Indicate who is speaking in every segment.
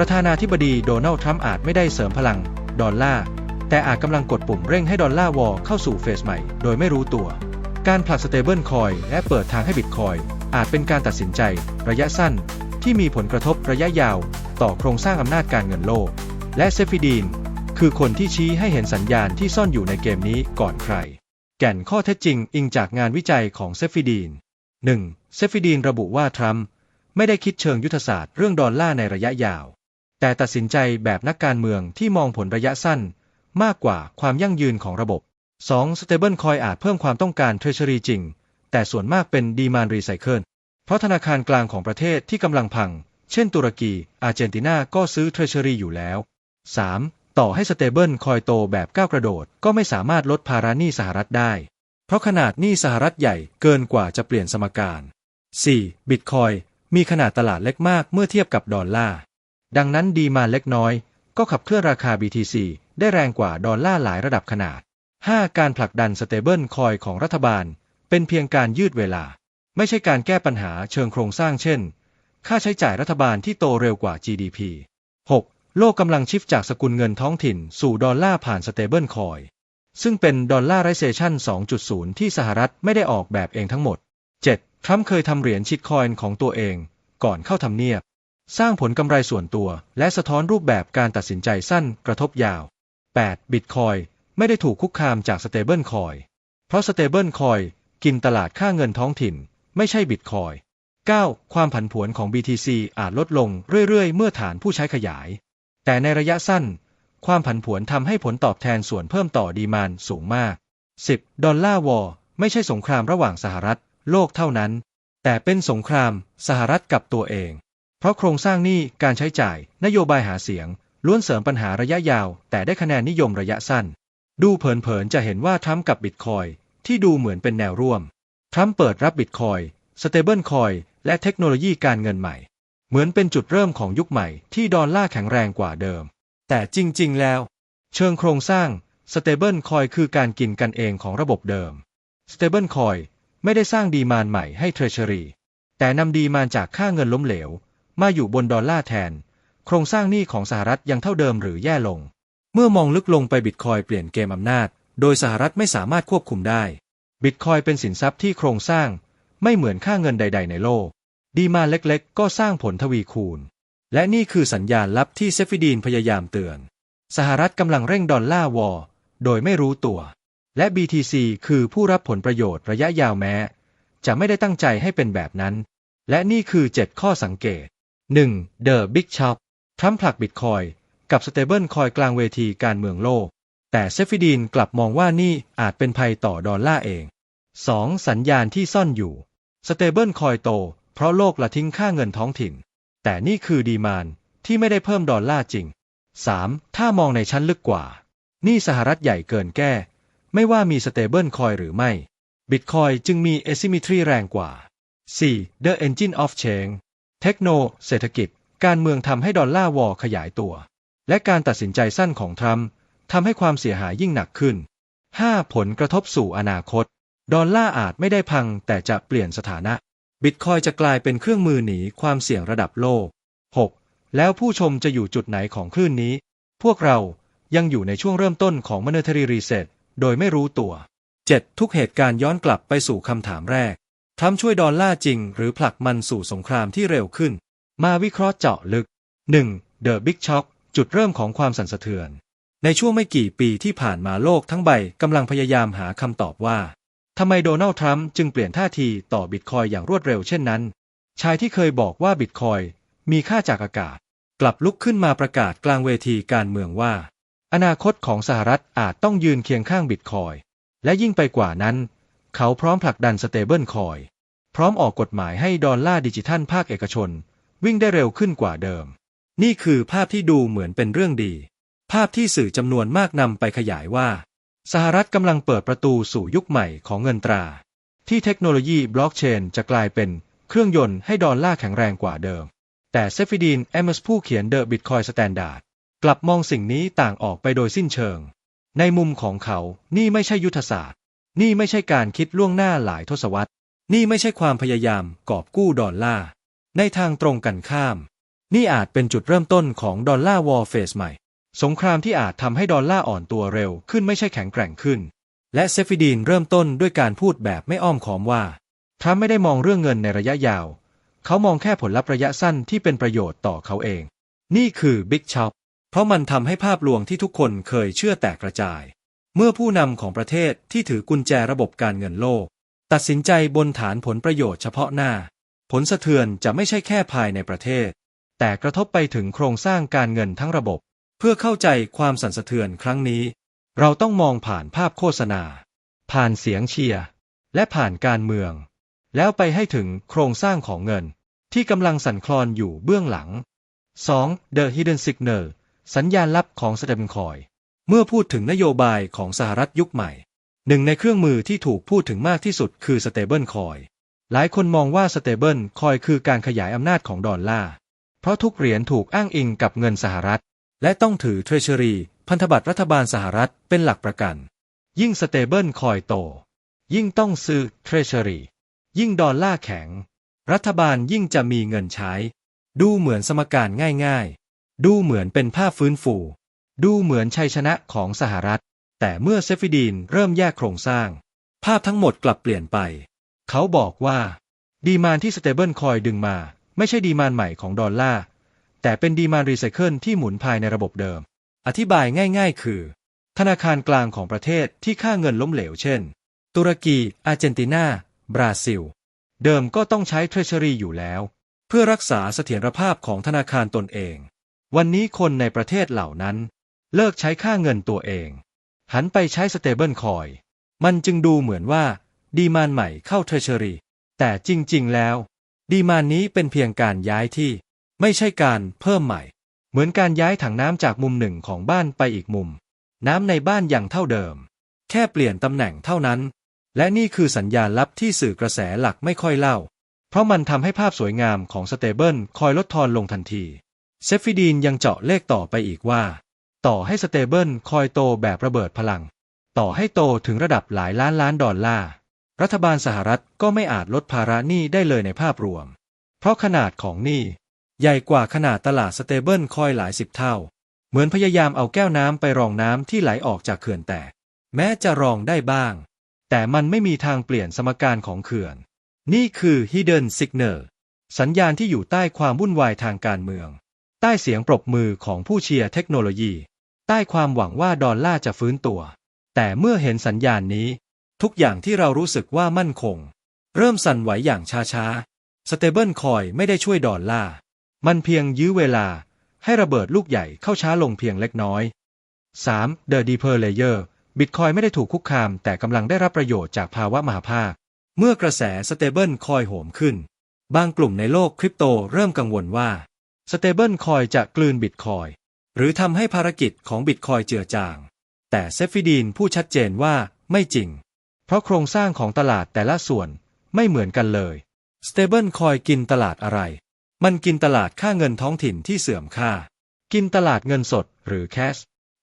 Speaker 1: ประธานาธิบดีโดนัลด์ทรัมป์อาจไม่ได้เสริมพลัง ดอลลาร์ แต่อาจกำลังกดปุ่มเร่งให้ดอลลาร์วอลเข้าสู่เฟสใหม่ โดยไม่รู้ตัว การผลักสเตเบิลคอยและเปิดทางให้บิตคอยอาจเป็นการตัดสินใจ ระยะสั้น ที่มีผลกระทบระยะยาว ต่อโครงสร้างอำนาจการเงินโลก และเซฟิดีนคือคนที่ชี้ให้เห็นสัญญาณที่ซ่อนอยู่ในเกมนี้ก่อนใคร แก่นข้อเท็จจริงอิงจากงานวิจัยของเซฟิดีน 1. เซฟิดีนระบุว่าทรัมป์ไม่ได้คิดเชิงยุทธศาสตร์เรื่องดอลลาร์ในระยะยาว แต่ตัดสินใจแบบนักการเมืองที่มองผลระยะสั้น มากกว่าความยั่งยืนของระบบ 2. Stable Coin อาจเพิ่มความต้องการ Treasury จริง แต่ส่วนมากเป็น Demand Recycle เพราะธนาคารกลางของประเทศที่กำลังพัง เช่นตุรกี อาร์เจนตินาก็ซื้อ Treasury อยู่แล้ว 3. ต่อให้ Stable Coin โตแบบก้าวกระโดด ก็ไม่สามารถลดภาระหนี้สหรัฐได้ เพราะขนาดหนี้สหรัฐใหญ่เกินกว่าจะเปลี่ยนสมการ 4. Bitcoin มีขนาดตลาดเล็กมากเมื่อเทียบกับดอลลาร์ ดังนั้นดีมาเล็กน้อย ก็ขับเคลื่อนราคา BTC ได้แรงกว่าดอลลาร์หลายระดับขนาด 5. การผลักดันสเตเบิลคอยของรัฐบาล เป็นเพียงการยืดเวลา ไม่ใช่การแก้ปัญหาเชิงโครงสร้างเช่น ค่าใช้จ่ายรัฐบาลที่โตเร็วกว่า GDP 6. โลกกำลังชิฟจากสกุลเงินท้องถิ่นสู่ดอลลาร์ผ่านสเตเบิลคอยซึ่งเป็นดอลลาร์ไรเซชัน2.0 ที่สหรัฐไม่ได้ออกแบบเองทั้งหมด 7. ทรัมป์เคยทำเหรียญชิดคอยน์ของตัวเอง ก่อนเข้าทำเนียบ สร้างผลกำไรส่วนตัว และสะท้อนรูปแบบการตัดสินใจสั้นกระทบยาว 8. บิตคอยไม่ได้ถูกคุกคามจากสเตเบิลคอยเพราะสเตเบิลคอยกินตลาดค่าเงินท้องถิ่น ไม่ใช่บิตคอย 9. ความผันผวนของ BTC อาจลดลงเรื่อยๆ เมื่อฐานผู้ใช้ขยาย แต่ในระยะสั้น ความผันผวนทำให้ผลตอบแทนส่วนเพิ่มต่อดีมานสูงมาก 10. ดอลลาร์วอร์ไม่ใช่สงครามระหว่างสหรัฐ โลกเท่านั้น แต่เป็นสงครามสหรัฐกับตัวเอง เพราะโครงสร้างหนี้การใช้จ่าย นโยบายหาเสียง ล้วนเสริมปัญหาระยะยาว แต่ได้คะแนนนิยมระยะสั้น ดูเผินๆจะเห็นว่าทรัมป์กับบิตคอยที่ดูเหมือนเป็นแนวร่วมทรัมป์เปิดรับบิตคอยสเตเบิลคอยและเทคโนโลยีการเงินใหม่ เหมือนเป็นจุดเริ่มของยุคใหม่ที่ดอลลาร์แข็งแรงกว่าเดิม แต่จริง ๆ แล้ว เชิงโครงสร้างสเตเบิลคอยคือการกินกันเองของระบบเดิมสเตเบิลคอยไม่ได้สร้างดีมานใหม่ให้เทรเชอรีแต่นำดีมานจากค่าเงินล้มเหลว มาอยู่บนดอลลาร์แทน โครงสร้างหนี้ของสหรัฐยังเท่าเดิมหรือแย่ลง เมื่อมองลึกลงไปบิตคอยเปลี่ยนเกมอำนาจ โดยสหรัฐไม่สามารถควบคุมได้ บิตคอยเป็นสินทรัพย์ที่โครงสร้าง ไม่เหมือนค่าเงินใด ๆ ในโลก ดีมาเล็กๆ ก็สร้างผลทวีคูณ และนี่คือสัญญาณลับที่เซฟิดีนพยายามเตือน สหรัฐกำลังเร่งดอลลาร์วอร์โดยไม่รู้ตัว และ BTC คือผู้รับผลประโยชน์ระยะยาวแม้ จะไม่ได้ตั้งใจให้เป็นแบบนั้น และนี่คือ 7 ข้อสังเกต 1. The Big Shop ทรัมป์ผลักบิตคอยกับสเตเบิลคอยกลางเวทีการเมืองโลก แต่เซฟิดีนกลับมองว่านี่อาจเป็นภัยต่อดอลลาร์เอง 2. สัญญาณที่ซ่อนอยู่ สเตเบิลคอยโต เพราะโลกละทิ้งค่าเงินท้องถิ่น แต่นี่คือดีมานที่ไม่ได้เพิ่มดอลลาร์จริง 3. ถ้ามองในชั้นลึกกว่า นี่สหรัฐใหญ่เกินแก้ ไม่ว่ามีสเตเบิลคอยหรือไม่บิตคอยจึงมี asymmetry แรงกว่า 4. The Engine of Change เทคโน เศรษฐกิจ การเมืองทำให้ดอลลาร์วอลขยายตัว และการตัดสินใจสั้นของทรัมป์ทำให้ความเสียหายยิ่งหนักขึ้น 5. ผลกระทบสู่อนาคต ดอลลาร์อาจไม่ได้พังแต่จะเปลี่ยนสถานะ บิตคอยจะกลายเป็นเครื่องมือหนีความเสี่ยงระดับโลก 6. แล้วผู้ชมจะอยู่จุดไหนของคลื่นนี้ พวกเรายังอยู่ในช่วงเริ่มต้นของ monetary reset โดยไม่รู้ตัว 7. ทุกเหตุการณ์ย้อนกลับไปสู่คำถามแรก ทรัมป์ช่วยดอลลาร์จริง หรือผลักมันสู่สงครามที่เร็วขึ้น มาวิเคราะห์เจาะลึก 1. The Big Shock จุดเริ่มของความสั่นสะเทือน ในช่วงไม่กี่ปีที่ผ่านมาโลกทั้งใบกำลังพยายามหาคำตอบว่าทำไมโดนัลด์ทรัมป์จึงเปลี่ยนท่าทีต่อบิตคอยอย่างรวดเร็วเช่นนั้น ชายที่เคยบอกว่าบิตคอยมีค่าจากอากาศ กลับลุกขึ้นมาประกาศกลางเวทีการเมืองว่า อนาคตของสหรัฐอาจต้องยืนเคียงข้างบิตคอยและยิ่งไปกว่านั้น เขาพร้อมผลักดันสเตเบิลคอยพร้อมออกกฎหมายให้ดอลลาร์ดิจิทัลภาคเอกชน วิ่งได้เร็วขึ้นกว่าเดิม นี่คือภาพที่ดูเหมือนเป็นเรื่องดี ภาพที่สื่อจำนวนมากนำไปขยายว่า สหรัฐกำลังเปิดประตูสู่ยุคใหม่ของเงินตรา ที่เทคโนโลยีบล็อกเชนจะกลายเป็นเครื่องยนต์ให้ดอลลาร์แข็งแรงกว่าเดิม แต่เซฟิดีนเอมสผู้เขียนเดอะบิตคอยสแตนดาร์ดกลับมองสิ่งนี้ต่างออกไปโดยสิ้นเชิง ในมุมของเขานี่ไม่ใช่ยุทธศาสตร์ นี่ไม่ใช่การคิดล่วงหน้าหลายทศวรรษ นี่ไม่ใช่ความพยายามกอบกู้ดอลลาร์ ในทางตรงกันข้าม นี่อาจเป็นจุดเริ่มต้นของดอลลาร์วอลเฟสใหม่ สงครามที่อาจทำให้ดอลลาร์อ่อนตัวเร็วขึ้นไม่ใช่แข็งแกร่งขึ้น และเซฟิดีนเริ่มต้นด้วยการพูดแบบไม่อ้อมค้อมว่าทรัมป์ไม่ได้มองเรื่องเงินในระยะยาว เขามองแค่ผลลัพธ์ระยะสั้นที่เป็นประโยชน์ต่อเขาเอง นี่คือบิ๊กช็อปเพราะมันทำให้ภาพลวงที่ทุกคนเคยเชื่อแตกกระจาย เมื่อผู้นำของประเทศที่ถือกุญแจระบบการเงินโลก ตัดสินใจบนฐานผลประโยชน์เฉพาะหน้า ผลสะเทือนจะไม่ใช่แค่ภายในประเทศ แต่กระทบไปถึงโครงสร้างการเงินทั้งระบบ เพื่อเข้าใจความสั่นสะเทือนครั้งนี้ เราต้องมองผ่านภาพโฆษณา ผ่านเสียงเชียร์และผ่านการเมือง แล้วไปให้ถึงโครงสร้างของเงิน ที่กำลังสั่นคลอนอยู่เบื้องหลัง 2. The Hidden Signal สัญญาณลับของสเตเบนคอย เมื่อพูดถึงนโยบายของสหรัฐยุคใหม่ หนึ่งในเครื่องมือที่ถูกพูดถึงมากที่สุดคือสเตเบิลคอยหลายคนมองว่าสเตเบิลคอยคือการขยายอำนาจของดอลลาร์เพราะทุกเหรียญถูกอ้างอิงกับเงินสหรัฐ และต้องถือเทรเชอรีพันธบัตรรัฐบาลสหรัฐเป็นหลักประกัน ยิ่งสเตเบิลคอยโต ยิ่งต้องซื้อเทรเชอรียิ่งดอลลาร์แข็ง รัฐบาลยิ่งจะมีเงินใช้ ดูเหมือนสมการง่ายๆ ดูเหมือนเป็นภาพฟื้นฟู ดูเหมือนชัยชนะของสหรัฐ แต่เมื่อเซฟิดีนเริ่มแยกโครงสร้าง ภาพทั้งหมดกลับเปลี่ยนไป เขาบอกว่า ดีมานที่สเตเบิลคอยดึงมา ไม่ใช่ดีมานใหม่ของดอลลาร์ แต่เป็นดีมานรีไซเคิลที่หมุนภายในระบบเดิม อธิบายง่าย ๆ คือ ธนาคารกลางของประเทศที่ค่าเงินล้มเหลวเช่น ตุรกี อาร์เจนตินา บราซิล เดิมก็ต้องใช้เทรเชอรีอยู่แล้ว เพื่อรักษาเสถียรภาพของธนาคารตนเอง วันนี้คนในประเทศเหล่านั้น เลิกใช้ค่าเงินตัวเอง หันไปใช้สเตเบิลคอย มันจึงดูเหมือนว่า ดีมานใหม่เข้าเทรเชอรีแต่จริงๆแล้ว ดีมานนี้เป็นเพียงการย้ายที่ ไม่ใช่การเพิ่มใหม่ เหมือนการย้ายถังน้ำจากมุมหนึ่งของบ้านไปอีกมุม น้ำในบ้านยังเท่าเดิม แค่เปลี่ยนตำแหน่งเท่านั้น และนี่คือสัญญาณลับที่สื่อกระแสหลักไม่ค่อยเล่า เพราะมันทำให้ภาพสวยงามของสเตเบิลคอยลดทอนลงทันทีเซฟฟิดีนยังเจาะเลขต่อไปอีกว่า ต่อให้สเตเบิลคอยโตแบบระเบิดพลัง ต่อให้โตถึงระดับหลายล้านล้านดอลลาร์ รัฐบาลสหรัฐก็ไม่อาจลดภาระหนี้ได้เลยในภาพรวม เพราะขนาดของหนี้ใหญ่กว่าขนาดตลาดสเตเบิลคอยหลายสิบเท่า เหมือนพยายามเอาแก้วน้ำไปรองน้ำที่ไหลออกจากเขื่อนแตก แม้จะรองได้บ้าง แต่มันไม่มีทางเปลี่ยนสมการของเขื่อน นี่คือ hidden signal สัญญาณที่อยู่ใต้ความวุ่นวายทางการเมือง ใต้เสียงปรบมือของผู้เชียร์เทคโนโลยี ใต้ความหวังว่าดอลลาร์จะฟื้นตัว แต่เมื่อเห็นสัญญาณนี้ ทุกอย่างที่เรารู้สึกว่ามั่นคง เริ่มสั่นไหวอย่างช้าๆสเตเบิลคอยไม่ได้ช่วยดอลลาร์มันเพียงยื้อเวลาให้ระเบิดลูกใหญ่เข้าช้าลงเพียงเล็กน้อย 3. The Deeper Layer บิตคอยไม่ได้ถูกคุกคามแต่กำลังได้รับประโยชน์จากภาวะมหาภาค เมื่อกระแสสเตเบิลคอยโหมขึ้น บางกลุ่มในโลกคริปโตเริ่มกังวลว่า สเตเบิลคอยจะกลืนบิตคอยหรือทำให้ภารกิจของบิตคอยเจือจาง แต่เซฟฟิดีนผู้ชัดเจนว่าไม่จริง เพราะโครงสร้างของตลาดแต่ละส่วนไม่เหมือนกันเลยสเตเบิลคอยกินตลาดอะไร มันกินตลาดค่าเงินท้องถิ่นที่เสื่อมค่า กินตลาดเงินสดหรือแคช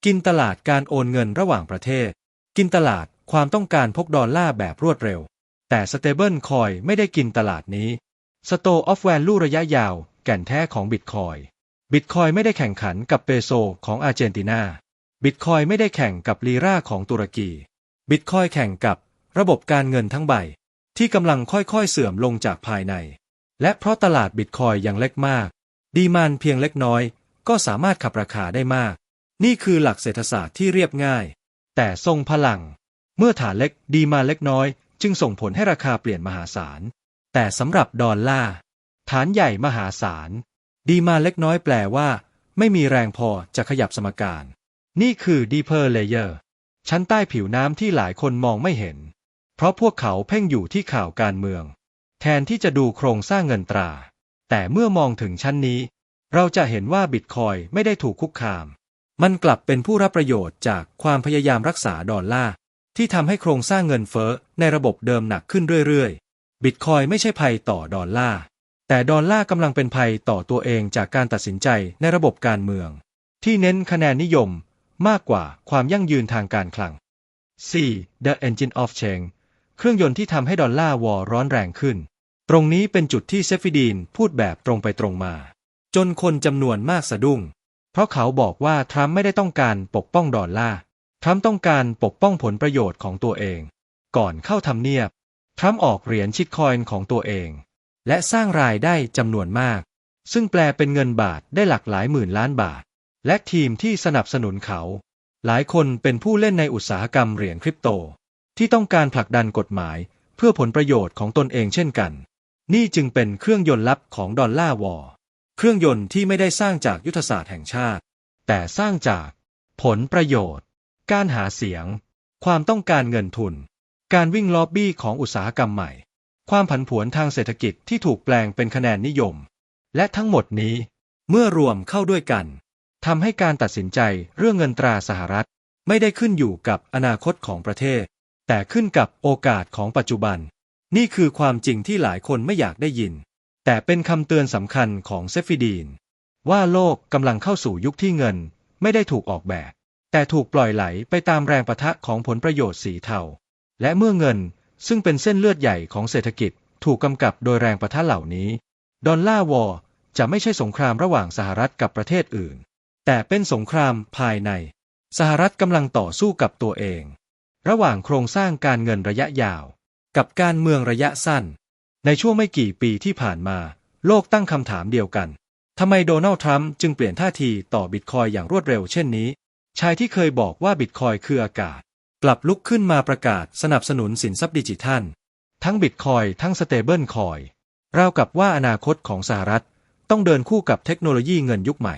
Speaker 1: กินตลาดการโอนเงินระหว่างประเทศ กินตลาดความต้องการพกดอลลาร์แบบรวดเร็ว แต่สเตเบิลคอยไม่ได้กินตลาดนี้ Store of Value ระยะยาว แก่นแท้ของบิตคอยบิตคอยไม่ได้แข่งขันกับเปโซของอาร์เจนตินา บิตคอยไม่ได้แข่งกับลีราของตุรกี บิตคอยแข่งกับระบบการเงินทั้งใบ ที่กำลังค่อยๆเสื่อมลงจากภายใน และเพราะตลาดบิตคอยยังเล็กมาก ดีมานเพียงเล็กน้อย ก็สามารถขับราคาได้มาก นี่คือหลักเศรษฐศาสตร์ที่เรียบง่าย แต่ทรงพลัง เมื่อฐานเล็กดีมานเล็กน้อย จึงส่งผลให้ราคาเปลี่ยนมหาศาล แต่สำหรับดอลลาร์ ฐานใหญ่มหาศาล ดีมาเล็กน้อยแปลว่า ไม่มีแรงพอจะขยับสมการ นี่คือ deeper layer ชั้นใต้ผิวน้ำที่หลายคนมองไม่เห็น เพราะพวกเขาเพ่งอยู่ที่ข่าวการเมือง แทนที่จะดูโครงสร้างเงินตรา แต่เมื่อมองถึงชั้นนี้ เราจะเห็นว่าบิตคอยไม่ได้ถูกคุกคาม มันกลับเป็นผู้รับประโยชน์จากความพยายามรักษาดอลลาร์ที่ทำให้โครงสร้างเงินเฟ้อในระบบเดิมหนักขึ้นเรื่อยๆ บิตคอยไม่ใช่ภัยต่อดอลลาร์ แต่ดอลลาร์กำลังเป็นภัยต่อตัวเองจากการตัดสินใจในระบบการเมือง ที่เน้นคะแนนนิยมมากกว่าความยั่งยืนทางการคลัง 4. The Engine of Change เครื่องยนต์ที่ทำให้ดอลลาร์วอร้อนแรงขึ้น ตรงนี้เป็นจุดที่เซฟิดีนพูดแบบตรงไปตรงมา จนคนจำนวนมากสะดุ้ง เพราะเขาบอกว่าทรัมป์ไม่ได้ต้องการปกป้องดอลลาร์ ทรัมป์ต้องการปกป้องผลประโยชน์ของตัวเอง ก่อนเข้าทำเนียบ ทรัมป์ออกเหรียญชิดคอยน์ของตัวเอง และสร้างรายได้จำนวนมาก ซึ่งแปลเป็นเงินบาทได้หลักหลายหมื่นล้านบาท และทีมที่สนับสนุนเขา หลายคนเป็นผู้เล่นในอุตสาหกรรมเหรียญคริปโต ที่ต้องการผลักดันกฎหมาย เพื่อผลประโยชน์ของตนเองเช่นกัน นี่จึงเป็นเครื่องยนต์ลับของดอลลาร์วอร์เครื่องยนต์ที่ไม่ได้สร้างจากยุทธศาสตร์แห่งชาติ แต่สร้างจาก ผลประโยชน์ การหาเสียง ความต้องการเงินทุน การวิ่งล็อบบี้ของอุตสาหกรรมใหม่ ความผันผวนทางเศรษฐกิจที่ถูกแปลงเป็นคะแนนนิยม และทั้งหมดนี้ เมื่อรวมเข้าด้วยกันทำให้การตัดสินใจเรื่องเงินตราสหรัฐ ไม่ได้ขึ้นอยู่กับอนาคตของประเทศ แต่ขึ้นกับโอกาสของปัจจุบัน นี่คือความจริงที่หลายคนไม่อยากได้ยิน แต่เป็นคำเตือนสำคัญของเซฟิดีน ว่าโลกกำลังเข้าสู่ยุคที่เงิน ไม่ได้ถูกออกแบบ แต่ถูกปล่อยไหลไปตามแรงประทะของผลประโยชน์สีเทาและเมื่อเงิน ซึ่งเป็นเส้นเลือดใหญ่ของเศรษฐกิจถูกกำกับโดยแรงประทะเหล่านี้ ดอลลาร์วอร์จะไม่ใช่สงครามระหว่างสหรัฐกับประเทศอื่น แต่เป็นสงครามภายใน สหรัฐกำลังต่อสู้กับตัวเอง ระหว่างโครงสร้างการเงินระยะยาว กับการเมืองระยะสั้น ในช่วงไม่กี่ปีที่ผ่านมา โลกตั้งคำถามเดียวกันทำไมโดนัลด์ทรัมป์จึงเปลี่ยนท่าทีต่อบิตคอยอย่างรวดเร็วเช่นนี้ ชายที่เคยบอกว่าบิตคอยคืออากาศ กลับลุกขึ้นมาประกาศสนับสนุนสินทรัพย์ดิจิทัล ทั้งบิตคอยทั้งสเตเบิลคอยราวกับว่าอนาคตของสหรัฐ ต้องเดินคู่กับเทคโนโลยีเงินยุคใหม่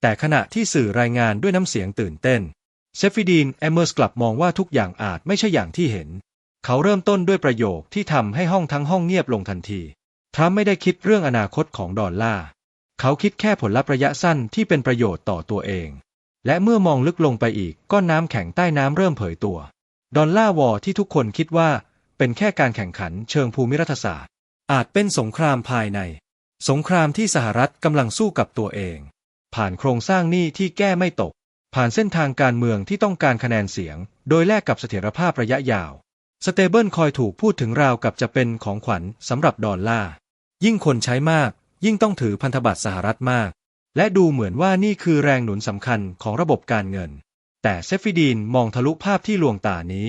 Speaker 1: แต่ขณะที่สื่อรายงานด้วยน้ำเสียงตื่นเต้นเซฟิดีนแอมเมอร์สกลับมองว่าทุกอย่างอาจไม่ใช่อย่างที่เห็น เขาเริ่มต้นด้วยประโยคที่ทำให้ห้องทั้งห้องเงียบลงทันทีทรัมป์ไม่ได้คิดเรื่องอนาคตของดอลลาร์เขาคิดแค่ผลลัพธ์ระยะสั้นที่เป็นประโยชน์ต่อตัวเอง และเมื่อมองลึกลงไปอีกก้อนน้ำแข็งใต้น้ำเริ่มเผยตัว ดอลล่าวอร์ที่ทุกคนคิดว่าเป็นแค่การแข่งขันเชิงภูมิรัฐศาสตร์ อาจเป็นสงครามภายใน สงครามที่สหรัฐกำลังสู้กับตัวเอง ผ่านโครงสร้างหนี้ที่แก้ไม่ตก ผ่านเส้นทางการเมืองที่ต้องการคะแนนเสียง โดยแลกกับเสถียรภาพระยะยาว สเตเบิลคอยถูกพูดถึงราวกับจะเป็นของขวัญสำหรับดอลล่า ยิ่งคนใช้มาก ยิ่งต้องถือพันธบัตรสหรัฐมาก และดูเหมือนว่านี่คือแรงหนุนสำคัญของระบบการเงิน แต่เซฟิดีนมองทะลุภาพที่ลวงตานี้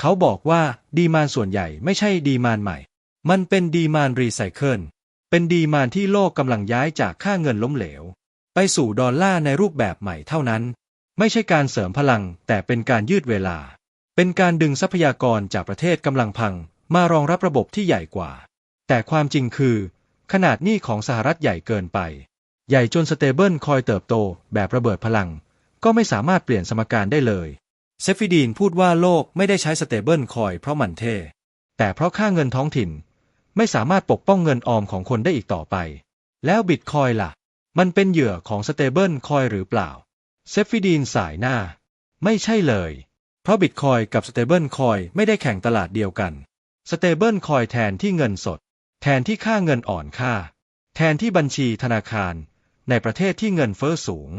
Speaker 1: เขาบอกว่าดีมานส่วนใหญ่ไม่ใช่ดีมานใหม่ มันเป็นดีมานรีไซเคิล เป็นดีมานที่โลกกำลังย้ายจากค่าเงินล้มเหลว ไปสู่ดอลลาร์ในรูปแบบใหม่เท่านั้น ไม่ใช่การเสริมพลังแต่เป็นการยืดเวลา เป็นการดึงทรัพยากรจากประเทศกำลังพัง มารองรับระบบที่ใหญ่กว่า แต่ความจริงคือ ขนาดหนี้ของสหรัฐใหญ่เกินไป ใหญ่จนสเตเบิลคอยเติบโตแบบระเบิดพลัง ก็ไม่สามารถเปลี่ยนสมการได้เลยเซฟิดีนพูดว่าโลกไม่ได้ใช้สเตเบิลคอยเพราะมันเท่แต่เพราะค่าเงินท้องถิ่น ไม่สามารถปกป้องเงินออมของคนได้อีกต่อไป แล้วบิตคอยล่ะ มันเป็นเหยื่อของสเตเบิลคอยหรือเปล่าเซฟิดีนสายหน้า ไม่ใช่เลย เพราะบิตคอยกับสเตเบิลคอยไม่ได้แข่งตลาดเดียวกันสเตเบิลคอยแทนที่เงินสด แทนที่ค่าเงินอ่อนค่า แทนที่บัญชีธนาคาร ในประเทศที่เงินเฟ้อสูง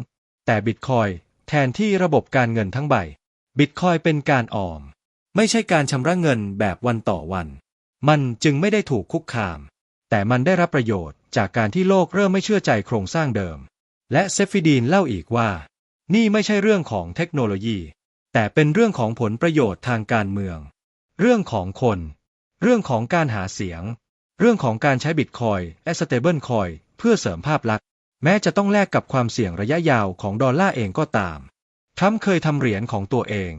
Speaker 1: แต่บิตคอยแทนที่ระบบการเงินทั้งใบ บิตคอยเป็นการออม ไม่ใช่การชำระเงินแบบวันต่อวัน มันจึงไม่ได้ถูกคุกคาม แต่มันได้รับประโยชน์จากการที่โลกเริ่มไม่เชื่อใจโครงสร้างเดิม และเซฟิดีนเล่าอีกว่า นี่ไม่ใช่เรื่องของเทคโนโลยี แต่เป็นเรื่องของผลประโยชน์ทางการเมือง เรื่องของคน เรื่องของการหาเสียง เรื่องของการใช้บิตคอยและสเตเบิลคอยเพื่อเสริมภาพลักษณ์ แม้จะต้องแลกกับความเสี่ยงระยะยาวของดอลลาร์เองก็ตามทรัมป์เคยทำเหรียญของตัวเอง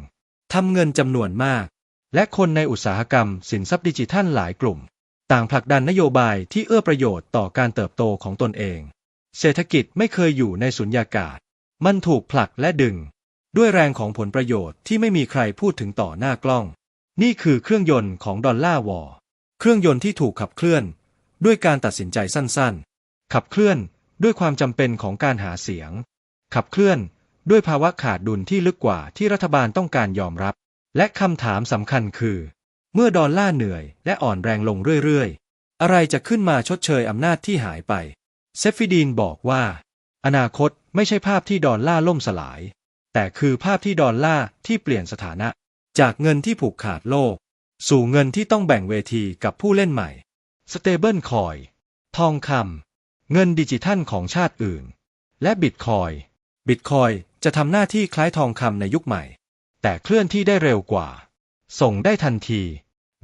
Speaker 1: ทำเงินจำนวนมาก และคนในอุตสาหกรรมสินทรัพย์ดิจิทัลหลายกลุ่ม ต่างผลักดันนโยบายที่เอื้อประโยชน์ต่อการเติบโตของตนเอง เศรษฐกิจไม่เคยอยู่ในสุญญากาศ มันถูกผลักและดึง ด้วยแรงของผลประโยชน์ที่ไม่มีใครพูดถึงต่อหน้ากล้อง นี่คือเครื่องยนต์ของดอลลาร์วอร์เครื่องยนต์ที่ถูกขับเคลื่อน ด้วยการตัดสินใจสั้นๆ ขับเคลื่อน ด้วยความจำเป็นของการหาเสียง ขับเคลื่อน ด้วยภาวะขาดดุลที่ลึกกว่าที่รัฐบาลต้องการยอมรับ และคำถามสำคัญคือ เมื่อดอลลาร์เหนื่อยและอ่อนแรงลงเรื่อยๆ อะไรจะขึ้นมาชดเชยอำนาจที่หายไป เซฟิดีนบอกว่า อนาคตไม่ใช่ภาพที่ดอลลาร์ล่มสลาย แต่คือภาพที่ดอลลาร์ที่เปลี่ยนสถานะ จากเงินที่ผูกขาดโลก สู่เงินที่ต้องแบ่งเวทีกับผู้เล่นใหม่สเตเบิลคอย ทองคำ เงินดิจิทัลของชาติอื่น และบิตคอยบิตคอยจะทำหน้าที่คล้ายทองคำในยุคใหม่ แต่เคลื่อนที่ได้เร็วกว่า ส่งได้ทันที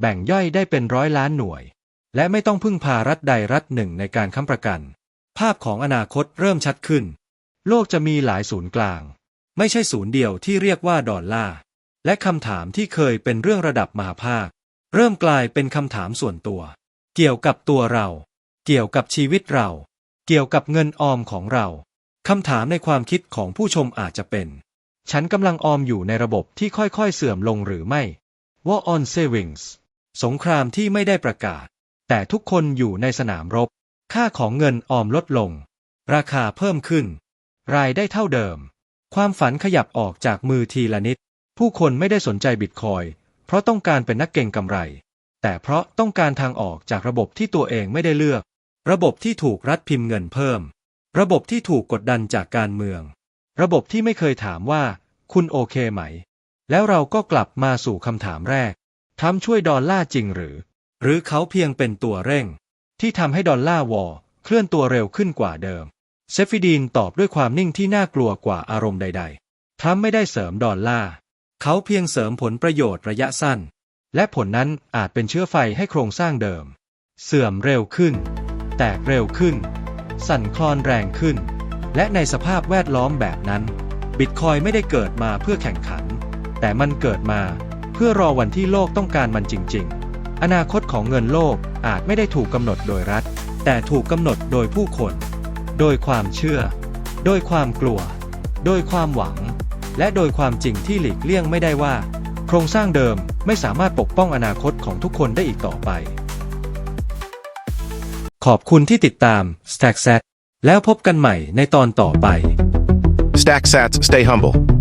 Speaker 1: แบ่งย่อยได้เป็นร้อยล้านหน่วย และไม่ต้องพึ่งพารัฐใดรัฐหนึ่งในการค้ำประกัน ภาพของอนาคตเริ่มชัดขึ้น โลกจะมีหลายศูนย์กลาง ไม่ใช่ศูนย์เดียวที่เรียกว่าดอลลาร์และคำถามที่เคยเป็นเรื่องระดับมหาภาค เริ่มกลายเป็นคำถามส่วนตัว เกี่ยวกับตัวเรา เกี่ยวกับชีวิตเรา เกี่ยวกับเงินออมของเรา คำถามในความคิดของผู้ชมอาจจะเป็น ฉันกำลังออมอยู่ในระบบที่ค่อยๆเสื่อมลงหรือไม่ War on Savings สงครามที่ไม่ได้ประกาศ แต่ทุกคนอยู่ในสนามรบ ค่าของเงินออมลดลง ราคาเพิ่มขึ้น รายได้เท่าเดิม ความฝันขยับออกจากมือทีละนิด ผู้คนไม่ได้สนใจบิตคอย เพราะต้องการเป็นนักเก็งกำไร แต่เพราะต้องการทางออกจากระบบที่ตัวเองไม่ได้เลือก ระบบที่ถูกรัดพิมพ์เงินเพิ่ม ระบบที่ถูกกดดันจากการเมือง ระบบที่ไม่เคยถามว่า คุณโอเคไหม แล้วเราก็กลับมาสู่คำถามแรกทำช่วยดอลลาร์จริงหรือ หรือเขาเพียงเป็นตัวเร่ง ที่ทำให้ดอลลาร์วอลเคลื่อนตัวเร็วขึ้นกว่าเดิม เซฟิดีนตอบด้วยความนิ่งที่น่ากลัวกว่าอารมณ์ใด ๆทรัมไม่ได้เสริมดอลลาร์เขาเพียงเสริมผลประโยชน์ระยะสั้น และผลนั้นอาจเป็นเชื้อไฟให้โครงสร้างเดิม เสื่อมเร็วขึ้น แตกเร็วขึ้น สั่นคลอนแรงขึ้น และในสภาพแวดล้อมแบบนั้น บิตคอยไม่ได้เกิดมาเพื่อแข่งขัน แต่มันเกิดมาเพื่อรอวันที่โลกต้องการมันจริง ๆ อนาคตของเงินโลกอาจไม่ได้ถูกกำหนดโดยรัฐ แต่ถูกกำหนดโดยผู้คน โดยความเชื่อ โดยความกลัว โดยความหวัง และโดยความจริงที่หลีกเลี่ยงไม่ได้ว่า โครงสร้างเดิมไม่สามารถปกป้องอนาคตของทุกคนได้อีกต่อไป ขอบคุณที่ติดตาม Stack Set แล้วพบกันใหม่ในตอนต่อไป
Speaker 2: Stack sats, stay humble.